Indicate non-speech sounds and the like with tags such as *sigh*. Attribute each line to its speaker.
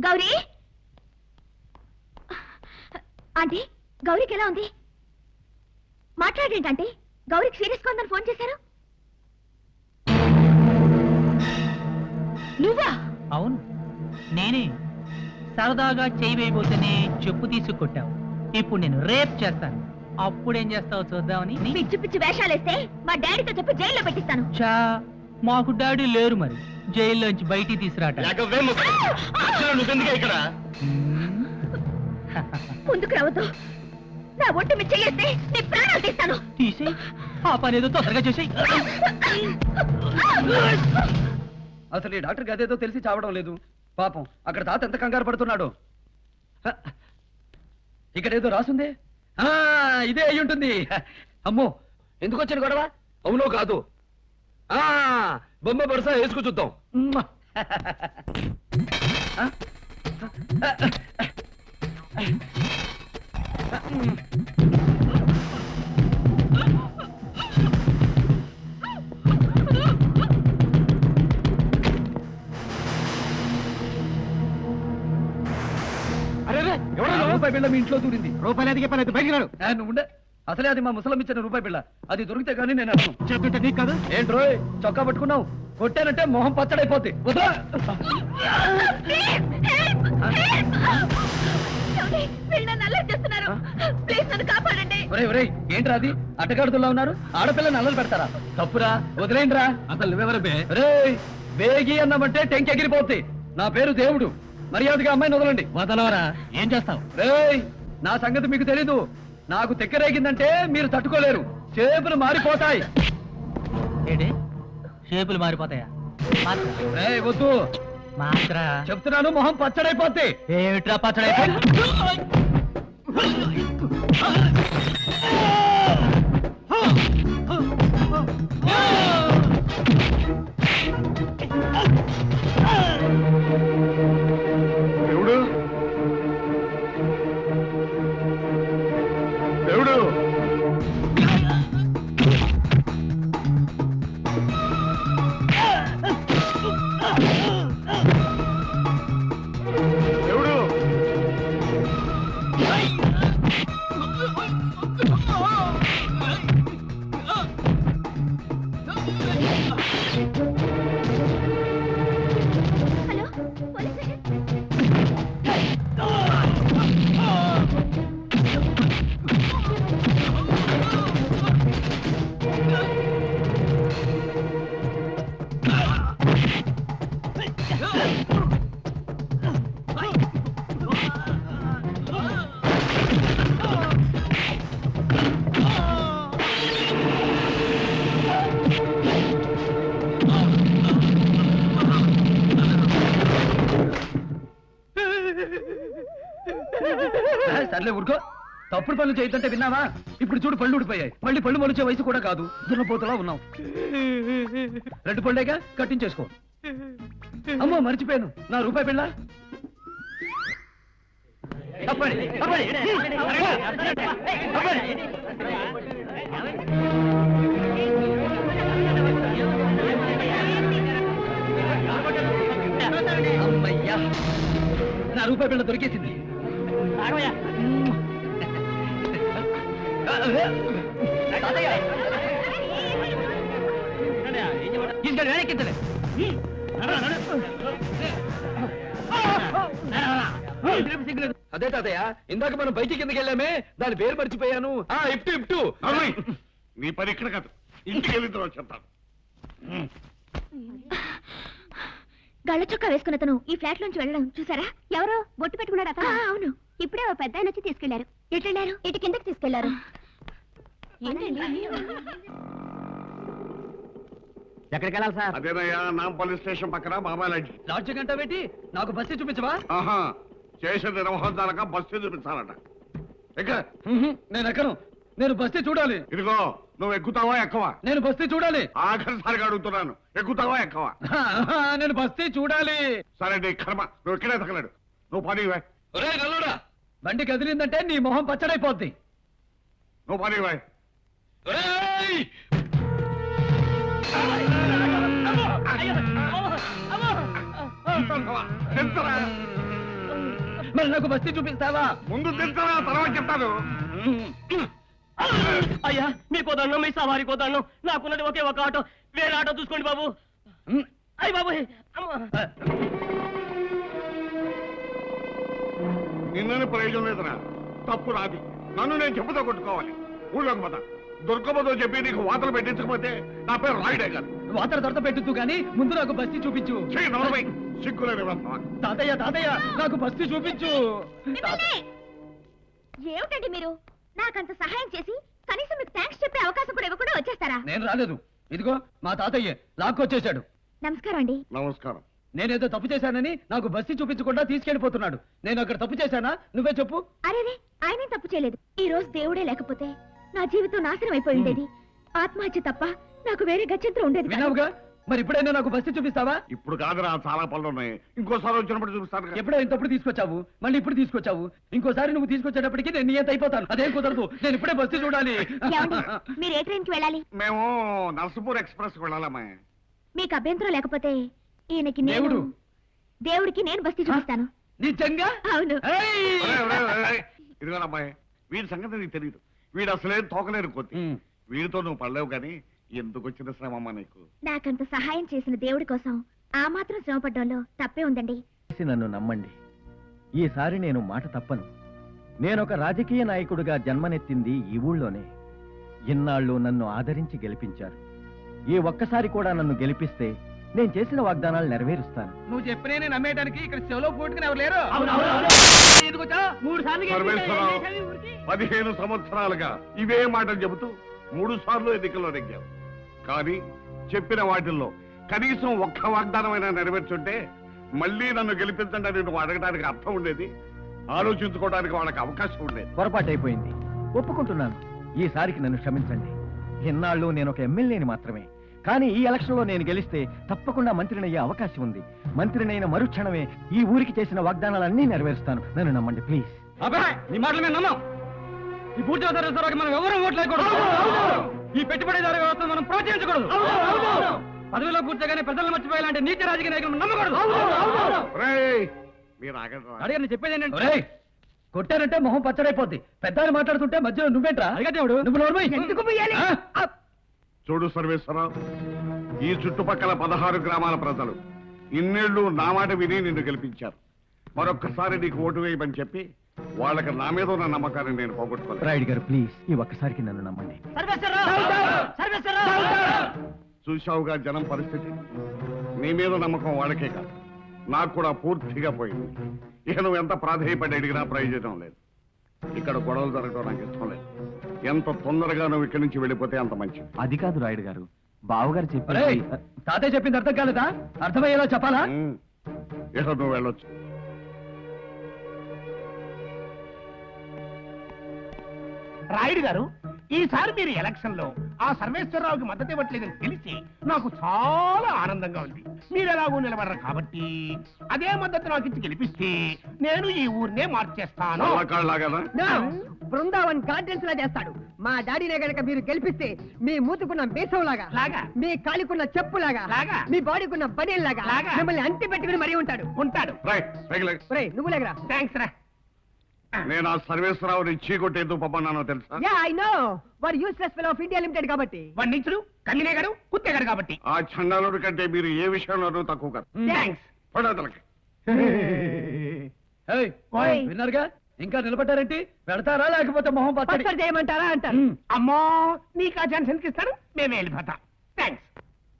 Speaker 1: Gauri? Aunty గౌరీకి ఎలా ఉంది? మాట్లాడేంటంటే గౌరీకి serious ఉందని ఫోన్ చేశారు. నువ్వా?
Speaker 2: అవును. నేనే. సరదాగా చేయి వేయబోతేనే చెప్పు తీసి కొట్టావు. ఇప్పుడు నేను రేప్ చేస్తాను. అప్పుడేం చేస్తావు చూద్దామని
Speaker 1: పిచ్చి పిచ్చి వేషాలేస్తే మా డాడీతో చెప్పి జైల్లో పెట్టిస్తాను.
Speaker 2: చా మాకు డాడీ లేరు మరి. జైల్లోంచి బయటికి.
Speaker 3: అసలు నువ్వెందుకే ఇక్కడ?
Speaker 1: ముందుకు రావద్దు. నా ఒట్టు మీద చెయ్యేస్తే నీ ప్రాణాలు తీస్తాను.
Speaker 2: తీసేయి. ఆ పని ఏదో తొందరగా చేసేయి.
Speaker 4: అసలు ఈ డాక్టర్ అదేదో తెలిసి చావడం లేదు. పాపం అక్కడ తాత ఎంత కంగారు పడుతున్నాడు. హ, ఇక్కడ ఏదో రాసుంది. ఆ, ఇదే అయి ఉంటుంది అమ్మో ఎందుకు వచ్చిన గొడవ? అవునో కాదు. ఆ బొమ్మ బరుస వేసుకు చూద్దాం?
Speaker 3: అరే ఎవరో
Speaker 4: రూపాయి బిళ్ళ మీ ఇంట్లో దూరింది.
Speaker 3: రూపాయలు ఎదిగే పని అయితే బయటికి రాడు.
Speaker 4: నువ్వు ఉండే. అసలే అది మా ముసలం ఇచ్చిన రూపాయి బిళ్ళ. అది దొరికితే కానీ నేను అర్థం.
Speaker 3: చెప్తుంటే నీకు కాదు?
Speaker 4: ఏంట్రోయ్ చొక్కా పట్టుకున్నావు? కొట్టానంటే మొహం వదరా. ఒరేయ్ ఒరేయ్ ఏంట్రా అది? అట్టగాడుతున్నా ఉన్నారు? ఆడపిల్లని అల్లరి పెడతారా? తప్పురా వదిలేండిరా.
Speaker 3: అసలు నువ్వెవరు
Speaker 4: బేగి అన్నామంటే టెంక్ ఎగిరిపోద్ది. నా పేరు దేవుడు. మర్యాదగా అమ్మాయిని వదలండి.
Speaker 3: వదలవరా? ఏం చేస్తావు?
Speaker 4: రేయ్ నా సంగతి మీకు తెలీదు. నాకు తెక్కరేగిందంటే మీరు తట్టుకోలేరు. చేతులు మారిపోతాయి.
Speaker 2: ఏంటి? షేపులు మారిపోతాయా?
Speaker 4: రేయ్ వద్దు.
Speaker 2: మాత్ర?
Speaker 4: చెప్తున్నాను మొహం పచ్చడైపోద్ది.
Speaker 2: ఏమిట్రా పచ్చడైపోయి?
Speaker 4: ఆ, ఊరుకో. తప్పుడు పనులు చేయొద్దంటే విన్నావా? ఇప్పుడు చూడు పళ్ళు ఊడిపోయాయి. మళ్ళీ పళ్ళు మొలిచే వయసు కూడా కాదు. దున్నపోతలా ఉన్నావు. రెండు పళ్ళేగా? కట్టించేసుకో అమ్మో మర్చిపోయాను. నా రూపాయి పిల్ల. అమ్మయ్యా. నా రూపాయి పిల్ల దొరికేసింది. అదే తాతయ్య ఇందాక మనం బయటికి కిందకి వెళ్ళామే దాని పేరు మర్చిపోయాను. ఆ ఇప్టు ఇప్టు
Speaker 3: అమ్మాయి, నీ పని ఇక్కడ కాదు. ఇంటికి వెళ్ళిన తర్వాత చెప్తాను.
Speaker 1: గళ్ళ చొక్కా వేసుకున్న అతను ఈ ఫ్లాట్ లోంచి వెళ్ళడం చూసారా? ఎవరో బొట్టు పెట్టుకున్నాడు అతను. అవును. ఇప్పుడే ఓ పెద్ద ఆయన వచ్చి తీసుకెళ్ళారు. ఎటు వెళ్ళారు ఇటు కిందకి తీసుకెళ్ళారు.
Speaker 2: ఎక్కడికి వెళ్ళాలి సార్?
Speaker 3: అదేనయ్యా నాంపల్లి స్టేషన్ పక్కన బాబాయ్ లాడ్జి
Speaker 4: లాడ్జ్ గంట పెట్టి నాకు బస్సు చూపించవా?
Speaker 3: ఆహా చేసిన బస్సు చూపించాలట.
Speaker 4: నేను ఎక్కను. నేను బస్తీ చూడాలి.
Speaker 3: ఇదిగో నువ్వు ఎక్కుతావా ఎక్కవా?
Speaker 4: నేను బస్తీ చూడాలి.
Speaker 3: ఆఖరిసారిగా అడుగుతున్నాను. ఎక్కుతావా ఎక్కవా?
Speaker 4: నేను బస్తీ చూడాలి.
Speaker 3: సరే నీ కర్మ. నువ్వు ఇక్కడే తగలడు. నువ్వు పని
Speaker 4: బండి కదిలిందంటే నీ మొహం పచ్చడైపోద్ది.
Speaker 3: నువ్వు పని ఇవ్వ.
Speaker 4: ఒరేయ్!
Speaker 3: ఎంతరా?
Speaker 4: మరి నాకు బస్తీ చూపిస్తావా?
Speaker 3: ముందు తింటారా తర్వాత చెప్తాను.
Speaker 5: అయ్యా మీకు దండం మీ సవారికి దండం. నాకున్నది ఒకే ఒక ఆటో. వేరే ఆటో చూసుకోండి బాబు. అయ్యి బాబు
Speaker 3: నిన్నని ప్రయోజనం లేదురా. తప్పు నాది. నన్ను నేను చెప్పుతో కొట్టుకోవాలి. ఊళ్ళోకి పోతా. దుర్గమ్మతో చెప్పి నీకు వాతలు పెట్టించకపోతే నా పేరు రాయుడే కాదు.
Speaker 4: వాతర దొరత పెట్టుతూ గాని ముందు నాకు బస్తీ చూపించు.
Speaker 3: సిగ్గులేని వ్యవస్థ
Speaker 4: తాతయ్య తాతయ్య నాకు బస్తీ చూపించు!
Speaker 1: ఏమిటండి మీరు? నాకంత సహాయం చేసి కనీసం మీకు థ్యాంక్స్ చెప్పే అవకాశం కూడా ఇవ్వకుండా వచ్చేస్తారా?
Speaker 4: నేను రాలేదు. ఇదిగో మా తాతయ్య లాక్కొచ్చేశాడు.
Speaker 1: నమస్కారం అండి.
Speaker 3: నమస్కారం.
Speaker 4: నేనేదో తప్పు చేశానని నాకు బస్తీ చూపించకుండా తీసుకెళ్ళిపోతున్నాడు నేను అక్కడ తప్పు చేశానా? నువ్వే చెప్పు.
Speaker 1: అరేరే ఆయనేం తప్పు చేయలేదు. ఈ రోజు దేవుడే లేకపోతే నా జీవితం నాశనం అయిపోయి ఉండేది. ఆత్మహత్య తప్ప నాకు వేరే గత్యంతరం ఉండేది కాదు.
Speaker 4: విన్నావుగా? మరి ఇప్పుడైనా నాకు బస్తీ చూపిస్తావా?
Speaker 3: ఇప్పుడు కాదురా చాలా పనులు ఉన్నాయి. ఇంకోసారి వచ్చినప్పుడు చూపిస్తాను కదా.
Speaker 4: ఎప్పుడో ఇంతప్పుడు తీసుకొచ్చావు. మళ్ళీ ఇప్పుడు తీసుకొచ్చావు. ఇంకోసారి నువ్వు తీసుకొచ్చేటప్పటికి నేను నియంత అయిపోతాను. అదేం కుదరదు. నేను ఇప్పుడే బస్తీ చూడాలి.
Speaker 1: ఏమండి? మీరు ఏ ట్రైన్కి వెళ్ళాలి?
Speaker 3: మేము నర్సపూర్ ఎక్స్ప్రెస్ వెళ్ళాలమ్మా
Speaker 1: మీకు అభ్యంతరం లేకపోతే ఈయనకి నేను
Speaker 4: దేవుడు.
Speaker 1: దేవుడికి నేను బస్తీ చూపిస్తాను.
Speaker 4: నిజంగా?
Speaker 1: అవును.
Speaker 4: ఏయ్!
Speaker 3: ఇదిగో అమ్మాయి వీడి సంగతి నీకు తెలియదు వీడు అసలే తోకలేరు కొద్ది.
Speaker 4: ఉమ్.
Speaker 3: వీడితో నువ్వు పడలేవు కానీ ఎందుకు వచ్చిన శ్రమమ్మా నీకు?
Speaker 1: నాకంత సహాయం చేసిన దేవుడి కోసం ఆ మాత్రం శ్రమపడ్డంలో తప్పే ఉందండి.
Speaker 6: చేసి నన్ను నమ్మండి. ఈసారి నేను మాట తప్పను. నేనొక రాజకీయ నాయకుడిగా జన్మనెత్తింది ఈ ఊళ్ళోనే. ఇన్నాళ్ళు నన్ను ఆదరించి గెలిపించారు. ఈ ఒక్కసారి కూడా నన్ను గెలిపిస్తే నేను చేసిన వాగ్దానాలు నెరవేరుస్తాను.
Speaker 4: నువ్వు చెప్పిన నమ్మేయడానికి ఇక్కడ చెవులో పోటుకుని ఎవరు లేరు?
Speaker 3: పదిహేను సంవత్సరాలుగా ఇవే మాటలు చెబుతూ మూడు సార్లు ఎన్నికల్లో నెగ్గావు. కానీ చెప్పిన వాటిల్లో కనీసం ఒక్క వాగ్దానమైనా నెరవేర్చుంటే మళ్ళీ నన్ను గెలిపించండి అని నువ్వు అడగడానికి అర్థం ఉండేది. ఆలోచించుకోవడానికి వాళ్ళకి అవకాశం ఉండేది.
Speaker 6: పొరపాటైపోయింది ఒప్పుకుంటున్నాను. ఈసారికి నన్ను క్షమించండి. ఇన్నాళ్ళు నేను ఒక ఎమ్మెల్యేని మాత్రమే. కానీ ఈ ఎలక్షన్లో నేను గెలిస్తే తప్పకుండా మంత్రినయ్యే అవకాశం ఉంది. మంత్రినైన మరుక్షణమే ఈ ఊరికి చేసిన వాగ్దానాలన్నీ నెరవేరుస్తాను. నన్ను నమ్మండి ప్లీజ్.
Speaker 4: అబ్బాయి నీ మాటలు మేము నమ్మం. ఈ పూర్తి సర్వీస్ మనం ఎవరు ఓట్లేకూడదు ఈ పెట్టుబడిదారు వ్యవస్థ మనం ప్రోత్సహించకూడదు. పదవిలో కూర్చోగానే ప్రజలు మర్చిపోయేలాంటి నీతి రాజకీయ నాయకులు నమ్మకూడదు.
Speaker 3: మీరు.
Speaker 4: అడిగారు చెప్పేది ఏంటంటే కొట్టారంటే మొహం పచ్చడైపోద్ది. పెద్ద మాట్లాడుతుంటే మధ్యలో నువ్వేంట్రా? దేవుడు నువ్వు.
Speaker 5: ఎందుకు?
Speaker 3: చూడు సర్వేశ్వరరావు ఈ చుట్టుపక్కల పదహారు గ్రామాల ప్రజలు ఇన్నేళ్ళు నా మాట విని నిన్ను గెలిపించారు. మరొక్కసారి నీకు ఓటు వేయమని చెప్పి వాళ్ళకి నా మీద ఉన్న నమ్మకాన్ని నేను పోగొట్టుకోలేదు.
Speaker 6: రాయుడు గారు ప్లీజ్ ఈ ఒక్కసారికి నన్ను నమ్మండి.
Speaker 3: చూశావుగా జనం పరిస్థితి. నీ మీద నమ్మకం వాళ్ళకే కాదు. నాకు కూడా పూర్తిగా పోయింది. ఇక నువ్వు ఎంత ప్రాధేయపడి అడిగినా ప్రయోజనం లేదు. ఇక్కడ గొడవలు జరగడం నాకు ఇష్టం లేదు. ఎంత తొందరగా నువ్వు ఇక్కడి నుంచి వెళ్ళిపోతే అంత మంచిది.
Speaker 6: అది కాదు రాయుడు గారు. బావగారు
Speaker 4: ఒరేయ్,
Speaker 6: చెప్పి
Speaker 4: తాతయ్య చెప్పింది అర్థం కాలేదా? అర్థమయ్యేలా చెప్పాలా.
Speaker 3: ఇక నువ్వు వెళ్ళొచ్చు.
Speaker 7: రాయుడు గారు ఈసారి మీరు ఎలక్షన్లో ఆ సర్వేశ్వరరావుకి మద్దతు ఇవ్వట్లేదని తెలిసి నాకు చాలా ఆనందంగా ఉంది. మీరు ఎలాగో నిలబడరు కాబట్టి అదే మద్దతు నాకు ఇచ్చి గెలిపిస్తే నేను ఈ ఊరినే మార్చేస్తాను.
Speaker 8: బృందావన్ గార్డెన్స్ లా చేస్తాడు. మా డాడీనే గనక మీరు గెలిపిస్తే మీ మూతుకున్న బేసం లాగా.
Speaker 7: లాగా
Speaker 8: మీ కాలికున్న చెప్పు లాగా.
Speaker 7: లాగా.
Speaker 8: మీ బాడీకున్న బనీన్ లాగా.
Speaker 7: లాగా.
Speaker 8: మిమ్మల్ని అంటి పెట్టుకుని మరీ ఉంటాడు.
Speaker 7: ఉంటాడు.
Speaker 8: నువ్వు లేగరా
Speaker 7: థ్యాంక్స్ రా.
Speaker 3: నేను ఆ సర్వేశ్వరరావుని చీకొట్టేందుకు పంపన్నానో తెలుసా?
Speaker 8: యా ఐ నో వాడు useless fellow of India limited కాబట్టి.
Speaker 7: వండించుడు కన్నినేగాడు కుత్తేగాడు కాబట్టి.
Speaker 3: ఆ చండాలుడి కంటే మీరు ఏ విషయంలోనూ తక్కువ కాదు.
Speaker 7: థ్యాంక్స్
Speaker 3: పడతలకి *laughs*
Speaker 4: ఏయ్,
Speaker 8: ఓయ్.
Speaker 4: విన్నారుగా? ఇంకా నిలబడ్డారేంటి? పెడతారా లేకపోతే మొహం పచ్చడి?
Speaker 8: పచ్చడి చేయమంటారా అంటారు.
Speaker 4: ఉమ్.
Speaker 7: అమ్మో నీకు ఆ ఛాన్స్ ఎందుకు ఇస్తాను మేమే వెళ్ళిపోతాం. థ్యాంక్స్